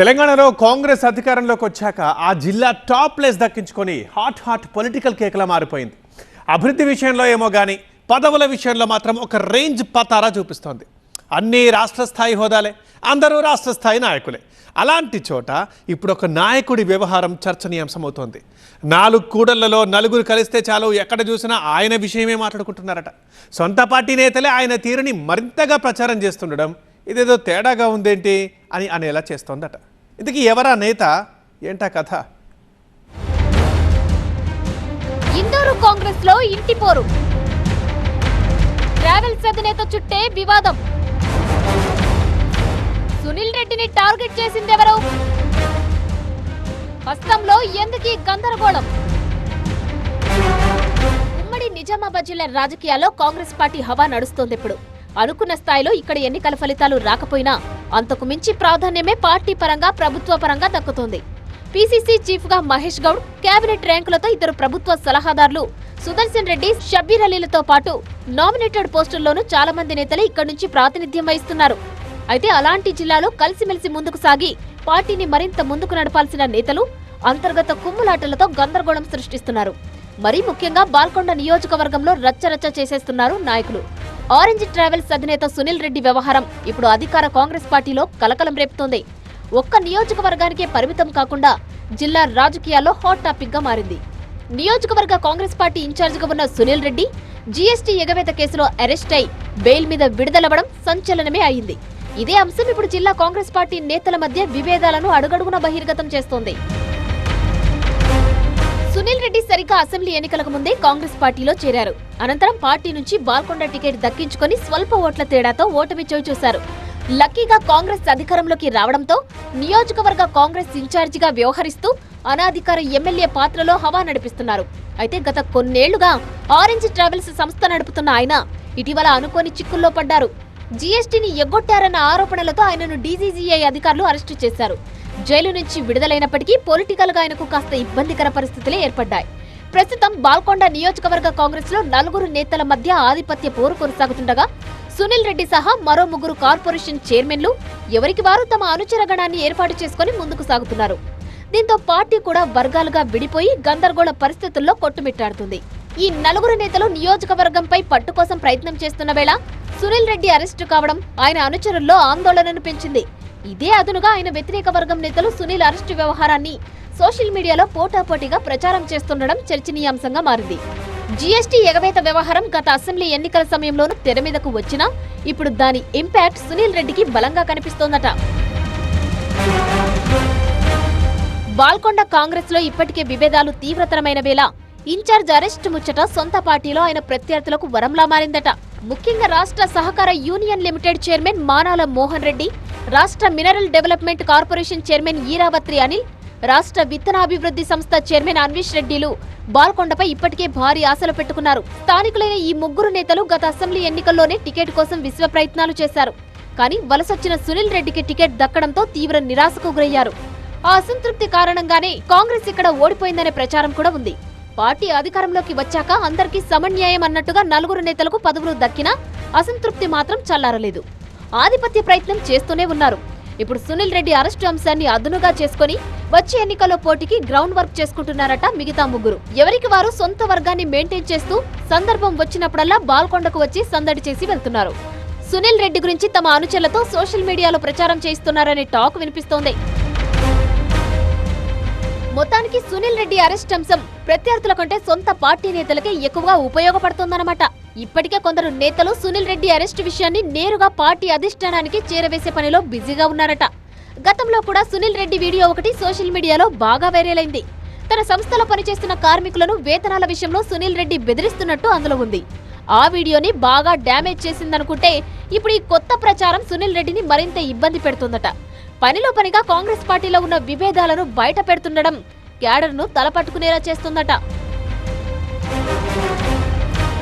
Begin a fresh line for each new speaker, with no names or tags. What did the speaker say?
తెలంగాణలో కాంగ్రెస్ అధికారంలోకి వచ్చాక ఆ జిల్లా టాప్ ప్లేస్ దక్కించుకొని హాట్ హాట్ పొలిటికల్ కేకలా మారిపోయింది. అభివృద్ధి విషయంలో ఏమో కానీ పదవుల విషయంలో మాత్రం ఒక రేంజ్ పతారా చూపిస్తోంది. అన్ని రాష్ట్ర స్థాయి హోదాలే అందరూ రాష్ట్ర స్థాయి నాయకులే. అలాంటి చోట ఇప్పుడు ఒక నాయకుడి వ్యవహారం చర్చనీయాంశమవుతోంది. నాలుగు కూడళ్ళలో నలుగురు కలిస్తే చాలు ఎక్కడ చూసినా ఆయన విషయమే మాట్లాడుకుంటున్నారట. సొంత పార్టీ నేతలే ఆయన తీరుని మరింతగా ప్రచారం చేస్తుండడం ఇదేదో తేడాగా ఉందేంటి అని అనేలా చేస్తోందట. ఇంతకీ ఎవరా నేత? ఏంటా కథ?
ఇందూరు కాంగ్రెస్లో ఇంటి పోరు. ట్రావెల్స్ అధినేత చుట్టే వివాదం. సునీల్ రెడ్డిని టార్గెట్ చేసిందెవరు? హస్తంలో ఎందుకీ గందరగోళం? ఉమ్మడి నిజామాబాద్ జిల్లా రాజకీయాల్లో కాంగ్రెస్ పార్టీ హవా నడుస్తోంది ఇప్పుడు. అనుకున్న స్థాయిలో ఇక్కడ ఎన్నికల ఫలితాలు రాకపోయినా అంతకు మించి ప్రాధాన్యమే పార్టీ పరంగా ప్రభుత్వ పరంగా దక్కుతోంది. పీసీసీ చీఫ్గా మహేష్ గౌడ్ కేబినెట్ ర్యాంకులతో ఇద్దరు ప్రభుత్వ సలహాదారులు సుదర్శన్ రెడ్డి షబ్బీర్ అలీలతో పాటు నామినేటెడ్ పోస్టుల్లోనూ చాలా మంది నేతలు ఇక్కడి నుంచి ప్రాతినిధ్యం వహిస్తున్నారు. అయితే అలాంటి జిల్లాలో కలిసిమెలిసి ముందుకు సాగి పార్టీని మరింత ముందుకు నడపాల్సిన నేతలు అంతర్గత కుమ్ములాటలతో గందరగోళం సృష్టిస్తున్నారు. మరీ ముఖ్యంగా బాల్కొండ నియోజకవర్గంలో రచ్చరచ్చ చేసేస్తున్నారు నాయకులు. ఆరెంజ్ ట్రావెల్స్ అధినేత సునీల్ రెడ్డి వ్యవహారం ఇప్పుడు అధికార కాంగ్రెస్ పార్టీలో కలకలం రేపుతోంది. ఒక్క నియోజకవర్గానికే పరిమితం కాకుండా జిల్లా రాజకీయాల్లో హాట్ టాపిక్గా మారింది. నియోజకవర్గ కాంగ్రెస్ పార్టీ ఇన్ఛార్జిగా ఉన్న సునీల్ రెడ్డి జీఎస్టీ ఎగవేత కేసులో అరెస్ట్ అయి బెయిల్ మీద విడుదలవ్వడం సంచలనమే అయింది. ఇదే అంశం ఇప్పుడు జిల్లా కాంగ్రెస్ పార్టీ నేతల మధ్య విభేదాలను అడుగడుగున బహిర్గతం చేస్తోంది. సునీల్ రెడ్డి సరిగ్గా అసెంబ్లీ ఎన్నికలకు ముందే కాంగ్రెస్ పార్టీలో చేరారు. అనంతరం పార్టీ నుంచి బాల్కొండ టికెట్ దక్కించుకొని స్వల్ప ఓట్ల తేడాతో ఓటమి చవిచూశారు లక్కీగా కాంగ్రెస్ అధికారంలోకి రావడంతో నియోజకవర్గ కాంగ్రెస్ ఇన్ఛార్జిగా వ్యవహరిస్తూ అనాధికార ఎమ్మెల్యే పాత్రలో హవా నడిపిస్తున్నారు. అయితే గత కొన్నేళ్ళుగా ఆరెంజ్ ట్రావెల్స్ సంస్థ నడుపుతున్న ఆయన ఇటీవల అనుకోని చిక్కుల్లో పడ్డారు. జీఎస్టీని ఎగ్గొట్టారన్న ఆరోపణలతో ఆయనను డీజీజీఐ అధికారులు అరెస్టు చేశారు. జైలు నుంచి విడుదలైనప్పటికీ పొలిటికల్గా ఆయనకు కాస్త ఇబ్బందికర పరిస్థితులే ఏర్పడ్డాయి. ప్రస్తుతం బాల్కొండ నియోజకవర్గ కాంగ్రెస్లో నలుగురు నేతల మధ్య ఆధిపత్య పోరు కొనసాగుతుండగా సునీల్ రెడ్డి సహా మరో ముగ్గురు కార్పొరేషన్ చైర్మన్లు ఎవరికి వారు తమ అనుచర గణాన్ని ఏర్పాటు చేసుకుని ముందుకు సాగుతున్నారు. దీంతో పార్టీ కూడా వర్గాలుగా విడిపోయి గందరగోళ పరిస్థితుల్లో కొట్టుమిట్టాడుతుంది. ఈ నలుగురు నేతలు నియోజకవర్గంపై పట్టు కోసం ప్రయత్నం చేస్తున్న వేళ సునీల్ రెడ్డి అరెస్టు కావడం ఆయన అనుచరుల్లో ఆందోళనను పెంచింది. ఇదే అదునుగా ఆయన వ్యతిరేక వర్గం నేతలు సునీల్ అరెస్టు వ్యవహారాన్ని సోషల్ మీడియాలో పోటాపోటీగా ప్రచారం చేస్తుండడం చర్చనీయాంశంగా మారింది. జీఎస్టీ ఎగవేత వ్యవహారం గత అసెంబ్లీ ఎన్నికల సమయంలోనూ తెర మీదకు వచ్చినా ఇప్పుడు దాని ఇంపాక్ట్ సునీల్ రెడ్డికి బలంగా కనిపిస్తోందట. బాల్కొండ కాంగ్రెస్లో ఇప్పటికే విభేదాలు తీవ్రతరమైన వేళ ఇన్ఛార్జ్ అరెస్ట్ ముచ్చట సొంత పార్టీలో ఆయన ప్రత్యర్థులకు వరంలా మారిందట. ముఖ్యంగా రాష్ట్ర సహకార union limited chairman Manala Mohan Reddy రాష్ట్ర mineral development corporation chairman Eravatri Anil రాష్ట్ర విత్తనాభివృద్ధి సంస్థ చైర్మన్ అన్వేష్ రెడ్డిలు బాల్కొండపై ఇప్పటికే భారీ ఆశలు పెట్టుకున్నారు. స్థానికులైన ఈ ముగ్గురు నేతలు గత అసెంబ్లీ ఎన్నికల్లోనే టికెట్ కోసం విశ్వ ప్రయత్నాలు చేశారు. కానీ వలసొచ్చిన సునీల్ రెడ్డికి టికెట్ దక్కడంతో తీవ్ర నిరాశకు గురయ్యారు. ఆ అసంతృప్తి కారణంగానే కాంగ్రెస్ ఇక్కడ ఓడిపోయిందనే ప్రచారం కూడా ఉంది. పార్టీ అధికారంలోకి వచ్చాక అందరికీ సమన్యాయం అన్నట్టుగా నలుగురు నేతలకు పదవులు దక్కినా అసంతృప్తి మాత్రం చల్లారలేదు. ఆధిపత్య ప్రయత్నం చేస్తూనే ఉన్నారు. ఇప్పుడు సునీల్ రెడ్డి అరెస్టు అంశాన్ని అదునుగా చేసుకుని వచ్చే ఎన్నికల్లో పోటీకి గ్రౌండ్ వర్క్ చేసుకుంటున్నారట మిగతా ముగ్గురు. ఎవరికి వారు సొంత వర్గాన్ని మెయింటైన్ చేస్తూ సందర్భం వచ్చినప్పుడల్లా బాల్కొండకు వచ్చి సందడి చేసి వెళ్తున్నారు. సునీల్ రెడ్డి గురించి తమ అనుచరులతో సోషల్ మీడియాలో ప్రచారం చేస్తున్నారనే టాక్ వినిపిస్తోంది. మొత్తానికి సునీల్ రెడ్డి అరెస్ట్ అంశం ప్రత్యర్థుల కంటే సొంత పార్టీ నేతలకే ఎక్కువగా ఉపయోగపడుతోందన్నమాట. ఇప్పటికే కొందరు నేతలు సునీల్ రెడ్డి అరెస్ట్ విషయాన్ని నేరుగా పార్టీ అధిష్టానానికి చేరవేసే పనిలో బిజీగా ఉన్నారట. గతంలో కూడా సునీల్ రెడ్డి వీడియో ఒకటి సోషల్ మీడియాలో బాగా వైరల్ అయింది తన సంస్థలో పనిచేస్తున్న కార్మికులను వేతనాల విషయంలో సునీల్ రెడ్డి బెదిరిస్తున్నట్టు అందులో ఉంది. ఆ వీడియోని బాగా డ్యామేజ్ చేసిందనుకుంటే ఇప్పుడు ఈ కొత్త ప్రచారం సునీల్ రెడ్డిని మరింత ఇబ్బంది పెడుతుందట. పనిలో పనిగా కాంగ్రెస్ పార్టీలో ఉన్న విభేదాలను బయట పెడుతుండడం క్యాడర్ను తలపట్టుకునేలా చేస్తుందట.